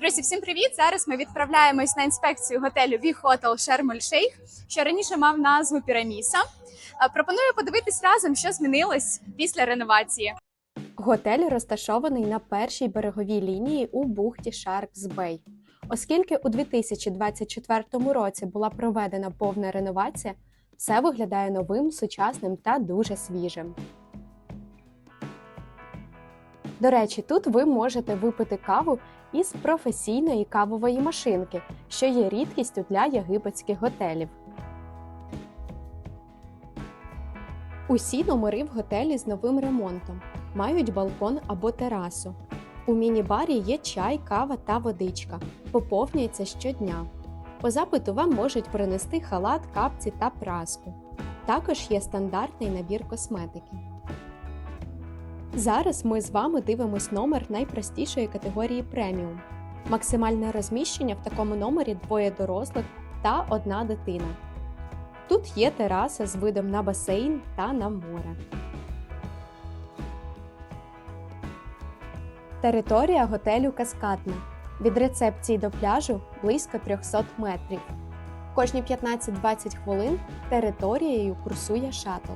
Друзі, всім привіт! Зараз ми відправляємось на інспекцію готелю Ві Хотел Шермель Шейх, що раніше мав назву Піраміса. Е, Пропоную подивитись разом, що змінилось після реновації. Готель розташований на першій береговій лінії у бухті Шаркс Бей. Оскільки у 2024 році була проведена повна реновація, все виглядає новим, сучасним та дуже свіжим. До речі, тут ви можете випити каву із професійної кавової машинки, що є рідкістю для єгипетських готелів. Усі номери в готелі з новим ремонтом мають балкон або терасу. У міні-барі є чай, кава та водичка. Поповнюється щодня. По запиту вам можуть принести халат, капці та праску. Також є стандартний набір косметики. Зараз ми з вами дивимось номер найпростішої категорії преміум. Максимальне розміщення в такому номері двоє дорослих та одна дитина. Тут є тераса з видом на басейн та на море. Територія готелю Каскадна. Від рецепції до пляжу близько 300 метрів. Кожні 15-20 хвилин територією курсує шатл.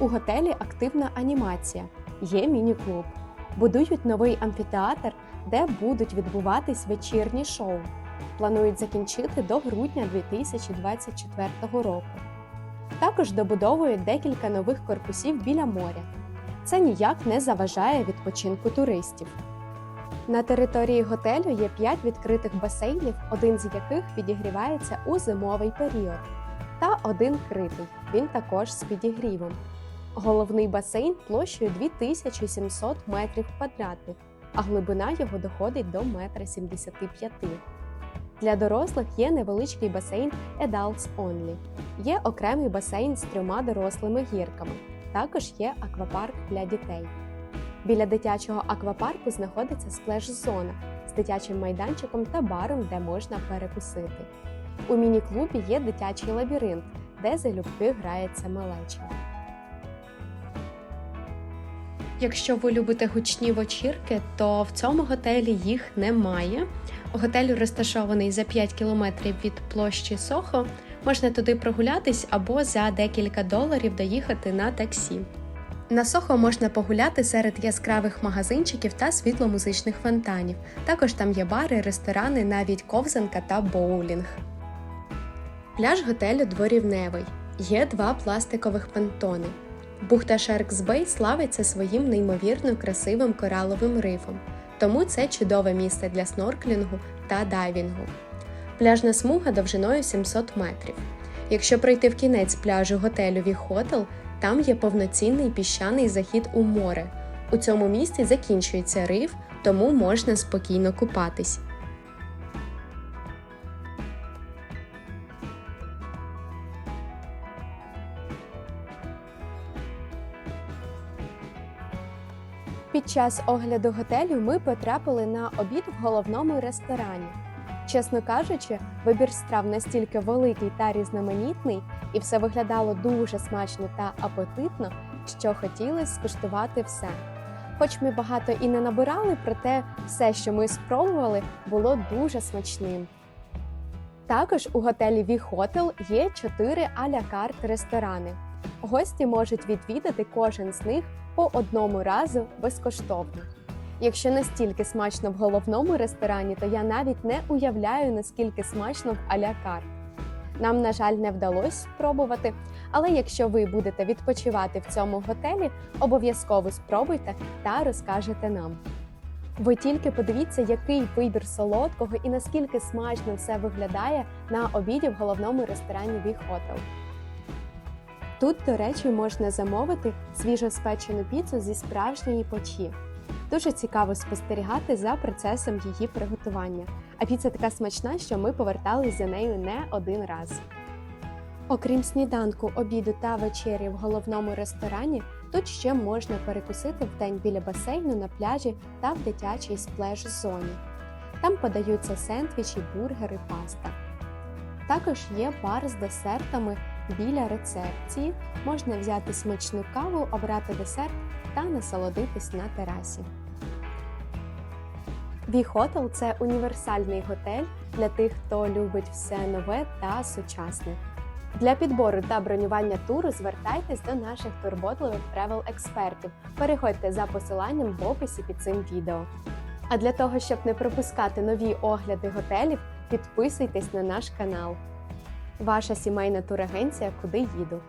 У готелі активна анімація, є міні-клуб. Будують новий амфітеатр, де будуть відбуватись вечірні шоу. Планують закінчити до грудня 2024 року. Також добудовують декілька нових корпусів біля моря. Це ніяк не заважає відпочинку туристів. На території готелю є 5 відкритих басейнів, один з яких підігрівається у зимовий період, та один критий. Він також з підігрівом. Головний басейн площею 2700 метрів квадратних, а глибина його доходить до 1,75 м. Для дорослих є невеличкий басейн Adults Only. Є окремий басейн з трьома дорослими гірками. Також є аквапарк для дітей. Біля дитячого аквапарку знаходиться сплеш-зона з дитячим майданчиком та баром, де можна перекусити. У міні-клубі є дитячий лабіринт, де залюбки грається малеча. Якщо ви любите гучні вечірки, то в цьому готелі їх немає. Готель розташований за 5 кілометрів від площі Сохо. Можна туди прогулятись або за декілька доларів доїхати на таксі. На Сохо можна погуляти серед яскравих магазинчиків та світломузичних фонтанів. Також там є бари, ресторани, навіть ковзанка та боулінг. Пляж готелю дворівневий. Є два пластикових понтони. Бухта Шаркс Бей славиться своїм неймовірно красивим кораловим рифом, тому це чудове місце для снорклінгу та дайвінгу. Пляжна смуга довжиною 700 метрів. Якщо пройти в кінець пляжу готелю Віхотел, там є повноцінний піщаний захід у море. У цьому місці закінчується риф, тому можна спокійно купатись. Під час огляду готелю ми потрапили на обід в головному ресторані. Чесно кажучи, вибір страв настільки великий та різноманітний, і все виглядало дуже смачно та апетитно, що хотілося скуштувати все. Хоч ми багато і не набирали, проте все, що ми спробували, було дуже смачним. Також у готелі Ві Хотел є чотири а-ля карт ресторани. Гості можуть відвідати кожен з них по одному разу безкоштовно. Якщо настільки смачно в головному ресторані, то я навіть не уявляю, наскільки смачно в а-ля карт. Нам, на жаль, не вдалося спробувати, але якщо ви будете відпочивати в цьому готелі, обов'язково спробуйте та розкажете нам. Ви тільки подивіться, який вибір солодкого і наскільки смачно все виглядає на обіді в головному ресторані Хотел. Тут, до речі, можна замовити свіжоспечену піцу зі справжньої печі. Дуже цікаво спостерігати за процесом її приготування. А піца така смачна, що ми повертались за нею не один раз. Окрім сніданку, обіду та вечері в головному ресторані, тут ще можна перекусити вдень біля басейну на пляжі та в дитячій сплеш-зоні. Там подаються сендвічі, бургери, паста. Також є бар з десертами біля рецепції. Можна взяти смачну каву, обрати десерт та насолодитись на терасі. Ві-Хотел – це універсальний готель для тих, хто любить все нове та сучасне. Для підбору та бронювання туру звертайтесь до наших турботливих тревел-експертів. Переходьте за посиланням в описі під цим відео. А для того, щоб не пропускати нові огляди готелів, підписуйтесь на наш канал. Ваша сімейна турагенція Куди їду.